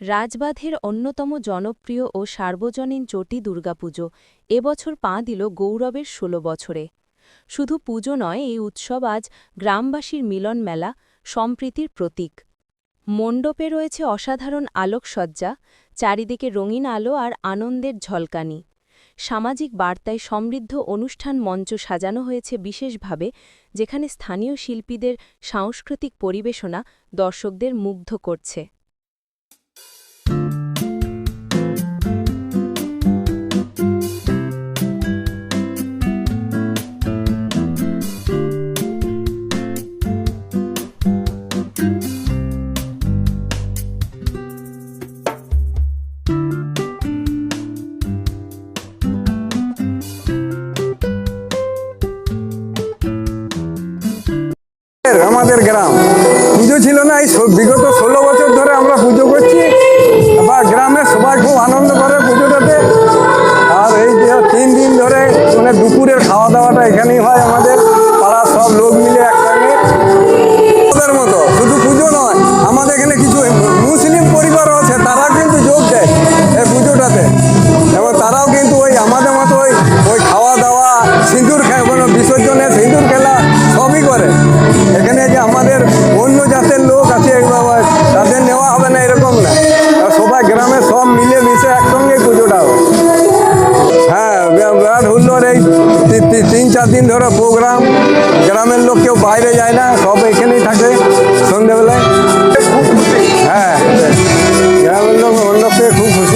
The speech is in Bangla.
রাজবাঁধের অন্যতম জনপ্রিয় ও সার্বজনীন চটি দুর্গাপুজো এবছর পা দিল গৌরবের ষোলো বছরে। শুধু পুজো নয়, এই উৎসব আজ গ্রামবাসীর মিলন মেলা, সম্প্রীতির প্রতীক। মণ্ডপে রয়েছে অসাধারণ আলোকসজ্জা, চারিদিকে রঙিন আলো আর আনন্দের ঝলকানি। সামাজিক বার্তায় সমৃদ্ধ অনুষ্ঠান মঞ্চ সাজানো হয়েছে বিশেষভাবে, যেখানে স্থানীয় শিল্পীদের সাংস্কৃতিক পরিবেশনা দর্শকদের মুগ্ধ করছে। ছিল না। এই বিগত ষোলো বছর ধরে আমরা পুজো করছি। বা গ্রামে সবাই খুব আনন্দ করে পুজোটাতে আর এই যে তিন দিন ধরে মানে দুপুরের খাওয়া দাওয়াটা এখানেই হয়। দিন ধরে প্রোগ্রাম গ্রামের লোক কেউ বাইরে যায় না সব এখানেই থাকে সন্ধেবেলায় হ্যাঁ গ্রামের লোক মণ্ডপ থেকে খুব খুশি